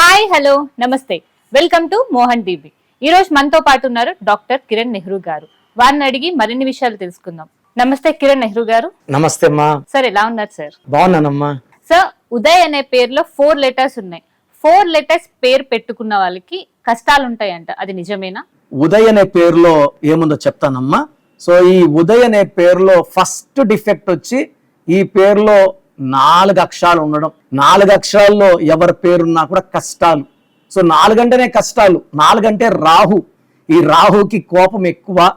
Hi hello నమస్తే. Welcome to Mohan TV ఈ రోజు మనతో పాటు ఉన్నారు డాక్టర్ కిరణ్ నెహ్రూ గారు. వారిని అడిగి మరిన్ని విషయాలు తెలుసుకుందాం. నమస్తే కిరణ్ నెహ్రూ గారు. నమస్తే అమ్మా. సార్ ఎలా ఉన్నారు సార్? బాగున్నానమ్మా. సార్ ఉదయ్ అనే పేరులో ఫోర్ లెటర్స్ ఉన్నాయి. ఫోర్ లెటర్స్ పేరు పెట్టుకున్న వాళ్ళకి కష్టాలు ఉంటాయంట అది నిజమేనా? ఉదయ్ అనే పేరులో ఏముందో చెప్తానమ్మా. సో ఈ ఉదయ్ అనే పేరులో ఫస్ట్ డిఫెక్ట్ వచ్చి ఈ పేరులో నాలుగు అక్షరాలు ఉండడం. నాలుగు అక్షరాల్లో ఎవరి పేరున్నా కూడా కష్టాలు. సో నాలుగంటేనే కష్టాలు. నాలుగంటే రాహు. ఈ రాహుకి కోపం ఎక్కువ.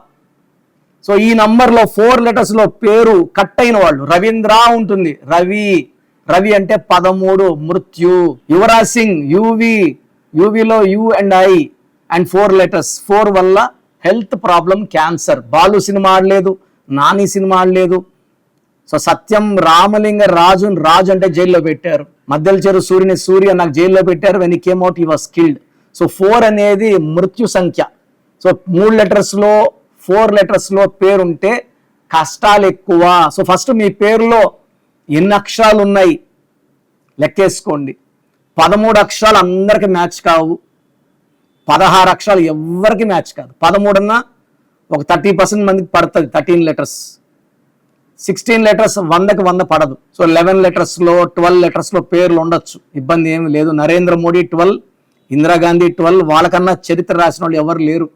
సో ఈ నంబర్లో ఫోర్ లెటర్స్లో పేరు కట్ అయిన వాళ్ళు. రవీంద్ర ఉంటుంది. రవి. రవి అంటే పదమూడు. మృత్యు. Yuvraj Singh Yuvi. యువిలో U and I and four letters. Four వల్ల health problem cancer. Balu cinema ఆడలేదు. నాని సినిమా ఆడలేదు. సో సత్యం రామలింగ రాజుని రాజు అంటే జైల్లో పెట్టారు. మధ్యల చెరు సూర్యుని సూర్య నాకు జైల్లో పెట్టారు when came out he was killed so four అనేది మృత్యు సంఖ్య. సో మూడు లెటర్స్లో ఫోర్ లెటర్స్లో పేరుంటే కష్టాలు ఎక్కువ. సో ఫస్ట్ మీ పేరులో ఎన్ని అక్షరాలు ఉన్నాయి? లెక్కేసుకోండి. పదమూడు అక్షరాలు అందరికి మ్యాచ్ కావు. పదహారు అక్షరాలు ఎవరికి మ్యాచ్ కాదు. పదమూడున్నా ఒక థర్టీ పర్సెంట్ మందికి పడుతుంది థర్టీన్ లెటర్స్ సిక్స్టీన్ లెటర్స్ వందకి వంద పడదు. సో లెవెన్ లెటర్స్లో ట్వెల్వ్ లెటర్స్లో పేర్లు ఉండొచ్చు. ఇబ్బంది ఏమి లేదు. నరేంద్ర మోడీ ట్వెల్వ్ ఇందిరాగాంధీ ట్వెల్వ్ వాళ్ళకన్నా చరిత్ర రాసిన వాళ్ళు ఎవరు లేరు.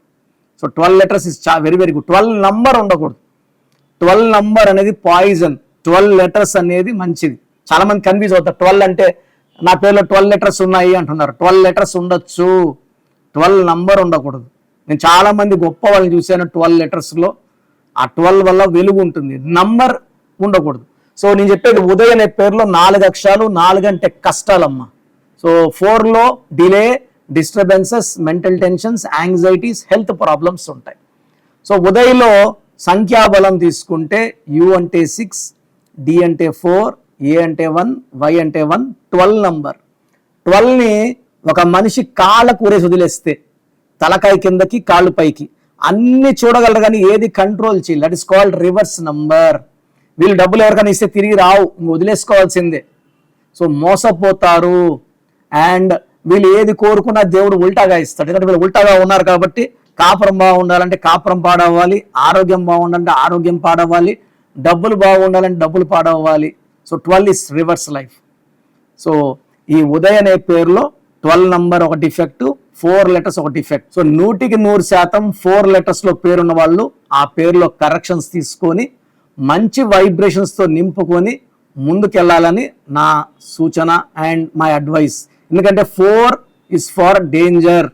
సో ట్వెల్వ్ లెటర్స్ ఇస్ చా very very good twelve number ఉండకూడదు. ట్వెల్వ్ నంబర్ అనేది పాయిజన్ ట్వెల్వ్ లెటర్స్ అనేది మంచిది. చాలా మంది కన్ఫ్యూజ్ అవుతారు. ట్వెల్వ్ అంటే నా పేరులో ట్వెల్వ్ లెటర్స్ ఉన్నాయి అంటున్నారు. ట్వెల్వ్ లెటర్స్ ఉండొచ్చు. ట్వెల్వ్ నంబర్ ఉండకూడదు. నేను చాలా మంది గొప్ప వాళ్ళని చూశాను ట్వెల్వ్ లెటర్స్లో ఆ ట్వెల్వ్ వల్ల వెలుగు ఉంటుంది. నంబర్ ఉండకూడదు. సో నేను చెప్పేది ఉదయ్ అనే పేరులో నాలుగు అక్షరాలు నాలుగంటే కష్టాలమ్మ. కష్టాలమ్మా సో ఫోర్లో delay disturbances mental tensions anxieties health problems ఉంటాయి. సో ఉదయ్లో సంఖ్యాబలం తీసుకుంటే యు అంటే సిక్స్ డి అంటే ఫోర్ ఏ అంటే వన్ వై అంటే వన్ ట్వెల్వ్ నంబర్ ట్వెల్వ్ని ఒక మనిషి కాళ్ళ కూరేసి వదిలేస్తే తలకాయ కిందకి కాళ్ళు పైకి. అన్ని చూడగలరు కానీ ఏది కంట్రోల్ చేయాలి. That is called reverse number వీళ్ళు డబ్బులు ఎవరికైనా ఇస్తే తిరిగి రావు వదిలేసుకోవాల్సిందే. సో మోసపోతారు. అండ్ వీళ్ళు ఏది కోరుకున్నా దేవుడు ఉల్టాగా ఇస్తాడు. ఎందుకంటే వీళ్ళు ఉల్టాగా ఉన్నారు కాబట్టి కాపురం బాగుండాలంటే కాపురం పాడవ్వాలి ఆరోగ్యం బాగుండాలంటే ఆరోగ్యం పాడవ్వాలి డబ్బులు బాగుండాలంటే డబ్బులు పాడవ్వాలి. So twelve is reverse life so ఈ ఉదయ్ అనే పేరులో ట్వెల్వ్ నంబర్ ఒక డిఫెక్టు ఫోర్ లెటర్స్ ఒక డిఫెక్ట్. సో నూటికి నూరు శాతం ఫోర్ లెటర్స్లో పేరున్న వాళ్ళు ఆ పేరులో కరెక్షన్స్ తీసుకొని మంచి వైబ్రేషన్స్తో నింపుకొని ముందుకెళ్ళాలని నా సూచన అండ్ మై అడ్వైస్. ఎందుకంటే four is far danger.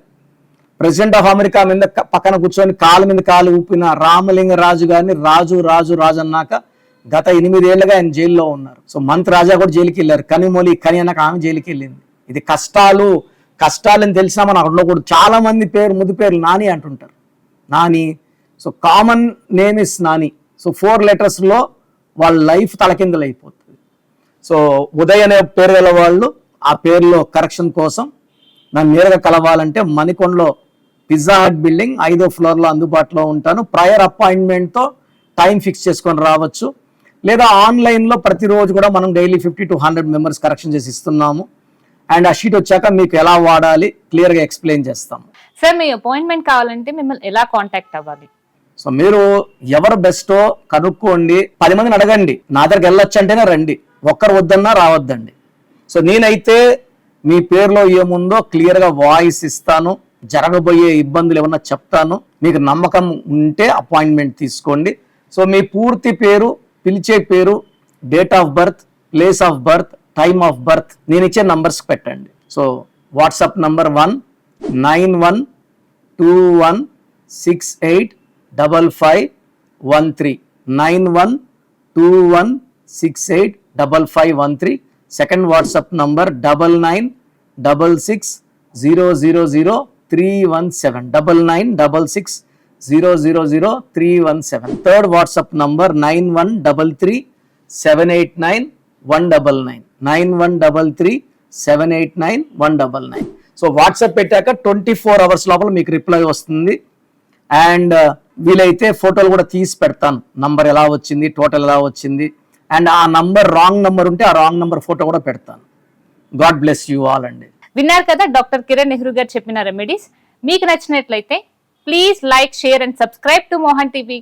President of America మీద పక్కన కూర్చొని కాలు మీద కాలు ఊపిన రామలింగ రాజు గారిని రాజు రాజు రాజు అన్నాక గత ఎనిమిదేళ్ళుగా ఆయన జైల్లో ఉన్నారు. సో మంత్ రాజా కూడా జైలుకి వెళ్ళారు కనిమొలి కని అన్నాక ఆమె జైలుకి వెళ్ళింది ఇది కష్టాలు. కష్టాలని తెలిసినా మనం అక్కడ ఉండకూడదు చాలా మంది పేరు ముది పేర్లు నాని అంటుంటారు. Nani so common name is Nani. So four లెటర్స్లో వాళ్ళ లైఫ్ తలకిందులు అయిపోతుంది సో ఉదయ్ అనే పేరు గల వాళ్ళు ఆ పేరులో కరెక్షన్ కోసం నన్ను నేరుగా కలవాలంటే మణికొండలో పిజ్జా హట్ బిల్డింగ్ ఐదో ఫ్లోర్లో అందుబాటులో ఉంటాను. ప్రయర్ అపాయింట్మెంట్తో టైం ఫిక్స్ చేసుకొని రావచ్చు. లేదా ఆన్లైన్లో ప్రతిరోజు కూడా మనం daily fifty to hundred members correction చేసి ఇస్తున్నాము. అండ్ ఆ షీట్ వచ్చాక మీకు ఎలా వాడాలి క్లియర్గా ఎక్స్ప్లెయిన్ చేస్తాము సార్ మీ అపాయింట్మెంట్ కావాలంటే మిమ్మల్ని ఎలా కాంటాక్ట్ అవ్వాలి? సో మీరు ఎవరు బెస్టో కనుక్కోండి పది మందిని అడగండి. నా దగ్గరికి వెళ్ళొచ్చు అంటేనే రండి. ఒక్కరు వద్దన్నా రావద్దండి. సో నేనైతే మీ పేరులో ఏముందో క్లియర్గా వాయిస్ ఇస్తాను. జరగబోయే ఇబ్బందులు ఏమన్నా చెప్తాను. మీకు నమ్మకం ఉంటే అపాయింట్మెంట్ తీసుకోండి. సో మీ పూర్తి పేరు పిలిచే పేరు date of birth place of birth time of birth నేను ఇచ్చే నంబర్స్ పెట్టండి. So WhatsApp number one nine one two one six eight double five one three. Nine one two one six eight double five one three. Second WhatsApp number double nine double six zero zero zero three one seven. Double nine double six zero zero zero three one seven. Third WhatsApp number nine one double three seven eight nine one double nine nine one double three seven eight nine one double nine so WhatsApp పెట్టాక twenty four hours లోపల మీకు reply వస్తుంది. And uh, వీలైతే ఫోటోలు కూడా తీసి పెడతాను. Number ఎలా వచ్చింది టోటల్ ఎలా వచ్చింది. అండ్ ఆ నంబర్ రాంగ్ నంబర్ ఉంటే ఆ రాంగ్ నంబర్ ఫోటో కూడా పెడతాను. గాడ్ బ్లెస్ యూ ఆల్ అండి. విన్నారు కదా డాక్టర్ కిరణ్ నెహ్రూ గారు చెప్పిన రెమెడీస్ మీకు నచ్చినట్లయితే please like share and subscribe to Mohan TV